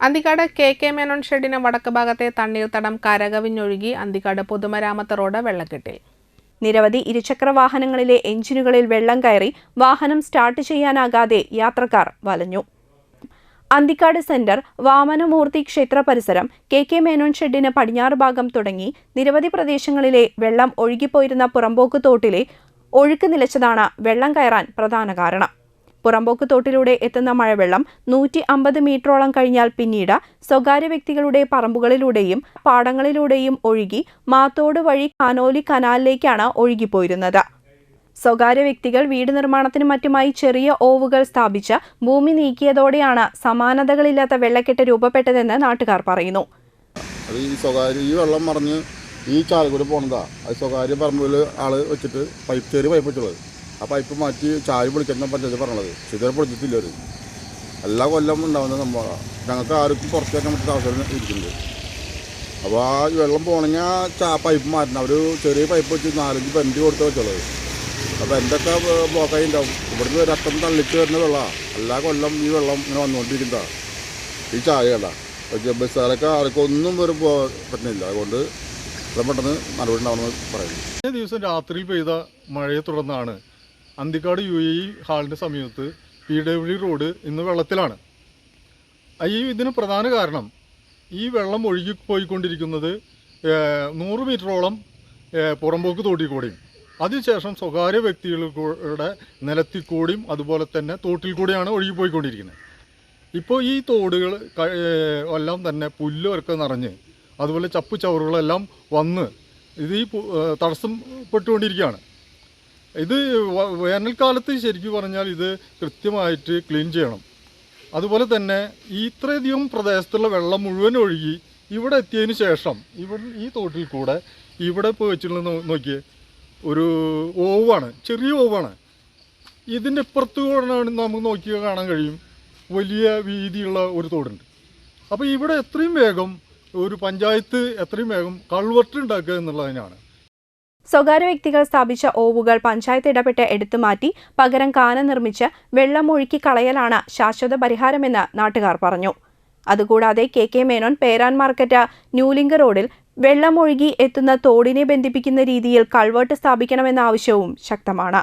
Anthikad K K Menon ഷെഡിന് വടക്ക് ഭാഗത്തെ തണ്ണീർത്തടം കരകവിഞ്ഞൊഴുകി അന്തിക്കാട് പൊതുമരാമത്ത് റോഡ് വെള്ളക്കെട്ടിൽ. നിരവധി ഇരുചക്ര വാഹനങ്ങളിലെ എഞ്ചിനുകളിൽ വെള്ളം കയറി വാഹനം സ്റ്റാർട്ട് ചെയ്യാനാകാതെ യാത്രക്കാർ വലഞ്ഞു. അന്തിക്കാട് സെന്റർ വാമനമൂർത്തി ക്ഷേത്ര പരിസരം കെ കെ മേനോൻ ഷെഡിന് പടിഞ്ഞാറ് ഭാഗം തുടങ്ങി നിരവധി പ്രദേശങ്ങളിലെ വെള്ളം ഒഴുകിപ്പോയിരുന്ന പുറമ്പോക്ക് തോട്ടിലെ ഒഴുക്ക് നിലച്ചതാണ് വെള്ളം കയറാൻ പ്രധാന കാരണം. പുറമ്പോക്ക് തോട്ടിലൂടെ എത്തുന്ന മഴവെള്ളം നൂറ്റി അമ്പത് മീറ്ററോളം കഴിഞ്ഞാൽ പിന്നീട് സ്വകാര്യ വ്യക്തികളുടെ പറമ്പുകളിലൂടെയും പാടങ്ങളിലൂടെയും ഒഴുകി മാത്തോട് വഴി കാനോലി കനാലിലേക്കാണ് ഒഴുകിപ്പോയിരുന്നത്. സ്വകാര്യ വ്യക്തികൾ വീട് നിർമ്മാണത്തിനും മറ്റുമായി ചെറിയ ഓവുകൾ സ്ഥാപിച്ച് ഭൂമി നീക്കിയതോടെയാണ് സമാനതകളില്ലാത്ത വെള്ളക്കെട്ട് രൂപപ്പെട്ടതെന്ന് നാട്ടുകാർ പറയുന്നു. ഈ സ്വകാര്യ ഈ വെള്ളം മറിഞ്ഞ് ഈ ചാലക്കൂടെ പോണതാ. അത് സ്വകാര്യ പറമ്പിൽ ആൾ വെച്ചിട്ട് പൈപ്പ് ചെറിയ പൈപ്പ് വെച്ചുള്ളത് ആ പൈപ്പ് മാറ്റി ചായ പൊളിക്കുന്ന പഞ്ചായത്ത് പറഞ്ഞത്. ഇതുവരെ പൊളിച്ചിട്ടില്ല അവർ എല്ലാ കൊല്ലം ഉണ്ടാവുന്ന സംഭവമാണ് ഞങ്ങൾക്ക് ആർക്കും പുറത്തു വയ്ക്കാൻ പറ്റുന്ന അവസരം ഇരിക്കുന്നത്. അപ്പോൾ ആ വെള്ളം പോകണമെങ്കിൽ ആ ചാ പൈപ്പ് മാറ്റണം. അവർ ചെറിയ പൈപ്പ് വെച്ച് നാലഞ്ച് ബെൻഡ് കൊടുത്ത് വെച്ചുള്ളത് അപ്പോൾ എന്തൊക്കെ ബ്ലോക്കായി ഉണ്ടാവും? ഇവിടുന്ന് രക്തം തള്ളിച്ച് വരുന്ന വെള്ളമാണ് എല്ലാ കൊല്ലം ഈ വെള്ളം ഇങ്ങനെ വന്നുകൊണ്ടിരിക്കുന്നതാണ് ഈ ചായയല്ല ബസ്സുകാരൊക്കെ ആർക്കും ഒന്നും വരും പറ്റുന്നില്ല അതുകൊണ്ട് പെട്ടെന്ന് നടപടി ഉണ്ടാവണമെന്ന് പറയുന്നു. ദിവസം രാത്രിയിൽ പെയ്ത മഴയെ തുടർന്നാണ് അന്തിക്കാട് യു എ ഹാളിന്റെ സമീപത്ത് പി ഡബ്ല്യു റോഡ് ഇന്ന് വെള്ളത്തിലാണ്. ഈ ഇതിന് പ്രധാന കാരണം ഈ വെള്ളം ഒഴുകി പോയിക്കൊണ്ടിരിക്കുന്നത് നൂറ് മീറ്ററോളം പുറമ്പോക്ക് തോട്ടിൽ കൂടെയും അതിനുശേഷം സ്വകാര്യ വ്യക്തികളുടെ നിലത്തിൽ കൂടിയും അതുപോലെ തന്നെ തോട്ടിൽ കൂടിയാണ് ഒഴുകിപ്പോയിക്കൊണ്ടിരിക്കുന്നത് ഇപ്പോൾ ഈ തോടുകൾ എല്ലാം തന്നെ പുല്ലൊക്കെ നിറഞ്ഞ് അതുപോലെ ചപ്പു ചവറുകളെല്ലാം വന്ന് ഇത് ഈ തടസ്സപ്പെട്ടുകൊണ്ടിരിക്കുകയാണ്. ഇത് വേനൽക്കാലത്ത് ശരിക്കും പറഞ്ഞാൽ ഇത് കൃത്യമായിട്ട് ക്ലീൻ ചെയ്യണം. അതുപോലെ തന്നെ ഇത്രയധികം പ്രദേശത്തുള്ള വെള്ളം മുഴുവൻ ഒഴുകി ഇവിടെ എത്തിയതിന് ശേഷം ഇവിടെ ഈ തോട്ടിൽ കൂടെ ഇവിടെ ഇപ്പോൾ വെച്ചിട്ടുള്ള നോക്കിയേ ഒരു ഓവാണ് ചെറിയ ഓവാണ്. ഇതിന്റെ ഇപ്പുറത്ത് നമുക്ക് നോക്കിയാൽ കാണാൻ കഴിയും. വലിയ വീതിയുള്ള ഒരു തോടുണ്ട്. അപ്പോൾ ഇവിടെ എത്രയും വേഗം ഒരു പഞ്ചായത്ത് എത്രയും വേഗം കൾവർട്ട് ഉണ്ടാക്കുക എന്നുള്ളതിനാണ്. സ്വകാര്യ വ്യക്തികൾ സ്ഥാപിച്ച ഓവുകൾ പഞ്ചായത്ത് ഇടപെട്ട് എടുത്തുമാറ്റി പകരം കാന നിർമ്മിച്ച് വെള്ളം ഒഴുക്കി കളയലാണ് ശാശ്വത പരിഹാരമെന്ന് നാട്ടുകാർ പറഞ്ഞു. അതുകൂടാതെ കെ കെ മേനോൻ പേരാൻ മാർക്കറ്റ് ന്യൂലിംഗ് റോഡിൽ വെള്ളം ഒഴുകി എത്തുന്ന തോടിനെ ബന്ധിപ്പിക്കുന്ന രീതിയിൽ കൾവേർട്ട് സ്ഥാപിക്കണമെന്ന ആവശ്യവും ശക്തമാണ്.